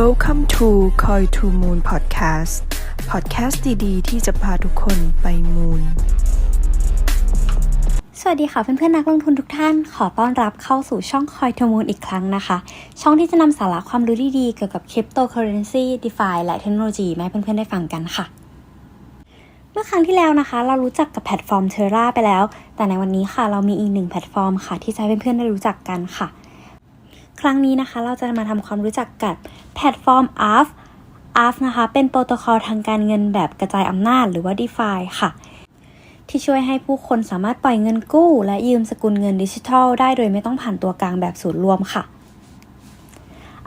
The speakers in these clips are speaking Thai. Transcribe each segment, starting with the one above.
Welcome to Koi to Moon Podcast Podcast ดีๆ ที่จะพาทุกคนไปมูนสวัสดีค่ะเพื่อนๆนักลงทุนทุกท่าน ขอต้อนรับเข้าสู่ช่องคอยทมูลอีกครั้งนะคะ ช่องที่จะนำสาระความรู้ดีๆ เกี่ยวกับคริปโตเคอเรนซีดีฟาและเทคโนโลยีมาให้เพื่อนๆได้ฟังกันค่ะ เมื่อครั้งที่แล้วนะคะ เรารู้จักกับแพลตฟอร์มเทอร่าไปแล้ว แต่ในวันนี้ค่ะเรามีอีกหนึ่งแพลตฟอร์มค่ะ ที่จะให้เพื่อนๆได้รู้จักกันค่ะ ครั้งนี้นะคะ เราจะมาทำความรู้จักกับแพลตฟอร์ม ARF ARF นะคะ เป็นโปรโตคอลทางการเงินแบบกระจายอำนาจหรือว่า DeFi ค่ะ ที่ช่วยให้ผู้คนสามารถปล่อยเงินกู้ และยืมสกุลเงินดิจิทัล ได้โดยไม่ต้องผ่านตัวกลางแบบศูนย์รวมค่ะ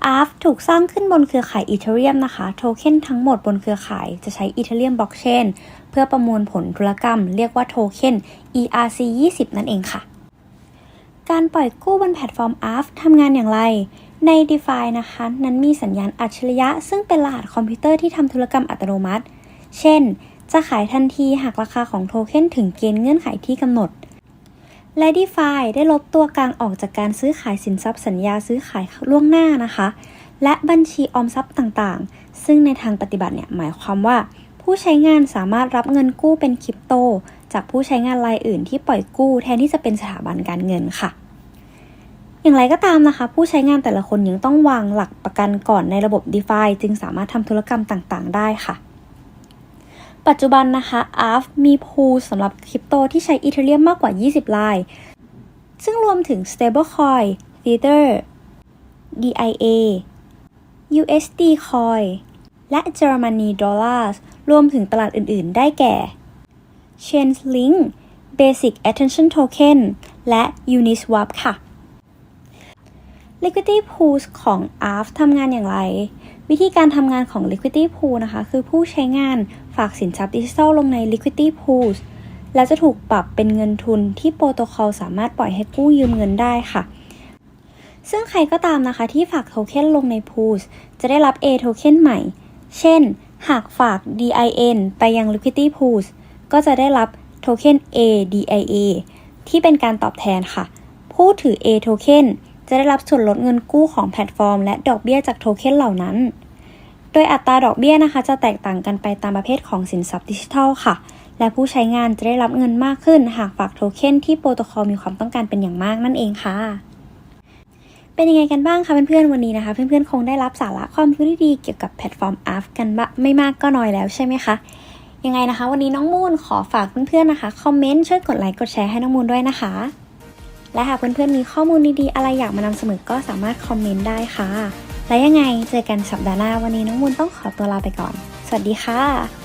ARF ถูกสร้างขึ้นบนเครือข่ายอีเทเรียมนะคะ โทเค็นทั้งหมดบนเครือข่ายจะใช้อีเทเรียมบล็อกเชนเพื่อประมวลผลธุรกรรม เรียกว่าโทเค็น ERC20 นั่นเองค่ะ การปล่อยกู้บนแพลตฟอร์ม ARF ทำงานอย่างไร ใน DeFi นะคะ นั้นมีสัญญาณอัจฉริยะ ซึ่งเป็นรหัสคอมพิวเตอร์ที่ทำธุรกรรมอัตโนมัติ เช่น จะขายทันทีหากราคาของโทเค็นถึงเกณฑ์เงื่อนไขที่กำหนด และ DeFi ได้ลบตัวกลางออกจากการซื้อขายสินทรัพย์สัญญาซื้อขายล่วงหน้านะคะ และบัญชีออมทรัพย์ต่างๆ ซึ่งในทางปฏิบัติเนี่ยหมายความว่าผู้ใช้งานสามารถรับเงินกู้เป็นคริปโต จากผู้ใช้งานรายอื่นที่ปล่อยกู้แทนที่จะเป็นสถาบันการเงินค่ะ อย่างไรก็ตามนะคะ ผู้ใช้งานแต่ละคนยังต้องวางหลักประกันก่อนในระบบ DeFi จึงสามารถทำธุรกรรมต่างๆ ได้ค่ะ ปัจจุบันนะคะ ARF มีพูลสำหรับคริปโตที่ใช้อีเทเรียมมากกว่า 20 ลาย ซึ่งรวมถึง Stablecoin Tether DIA USD Coin และ Germany Dollars รวมถึงตลาดอื่น ๆ ได้แก่ Chainlink Basic Attention Token และ Uniswap ค่ะ Liquidity Pools ของ ARF ทำงานอย่างไร วิธีการทำงานของ Liquidity Pool นะคะ คือผู้ใช้งานฝากสินทรัพย์ดิจิทัลลงใน Liquidity Pools แล้วจะถูกปรับเป็นเงินทุนที่โปรโตคอลสามารถปล่อยให้กู้ยืมเงินได้ค่ะ ซึ่งใครก็ตามนะคะที่ฝากโทเค็นลงใน Pools จะได้รับ A โทเค็นใหม่ เช่น หากฝาก DIN ไปยัง Liquidity Pools ก็จะได้รับโทเค็น A DIA ที่เป็นการตอบแทนค่ะ ผู้ถือ A โทเค็นจะได้รับส่วนลดเงินกู้ของแพลตฟอร์ม และดอกเบี้ยจากโทเค็นเหล่านั้น โดยอัตราดอกเบี้ยนะคะ จะแตกต่างกันไปตามประเภทของสินทรัพย์ดิจิทัลค่ะ และผู้ใช้งานจะได้รับเงินมากขึ้น หากฝากโทเค็นที่โปรโตคอลมีความต้องการเป็นอย่างมากนั่นเองค่ะ เป็นยังไงกันบ้างคะเพื่อนๆวันนี้นะคะ เพื่อนๆคงได้รับสาระความรู้ดีๆเกี่ยวกับแพลตฟอร์ม ARF กันบ้างไม่มากก็น้อยแล้วใช่ไหมคะ ยังไงนะคะ วันนี้น้องมูนขอฝากเพื่อนๆนะคะคอมเมนต์ช่วยกดไลค์กดแชร์ให้น้องมูนด้วยนะคะ และหากเพื่อนๆมีข้อมูลดีๆอะไรอยากมานำเสนอก็สามารถคอมเมนต์ได้ค่ะ และยังไงเจอกันสัปดาห์หน้าวันนี้น้องมูนต้องขอตัวลาไปก่อน สวัสดีค่ะ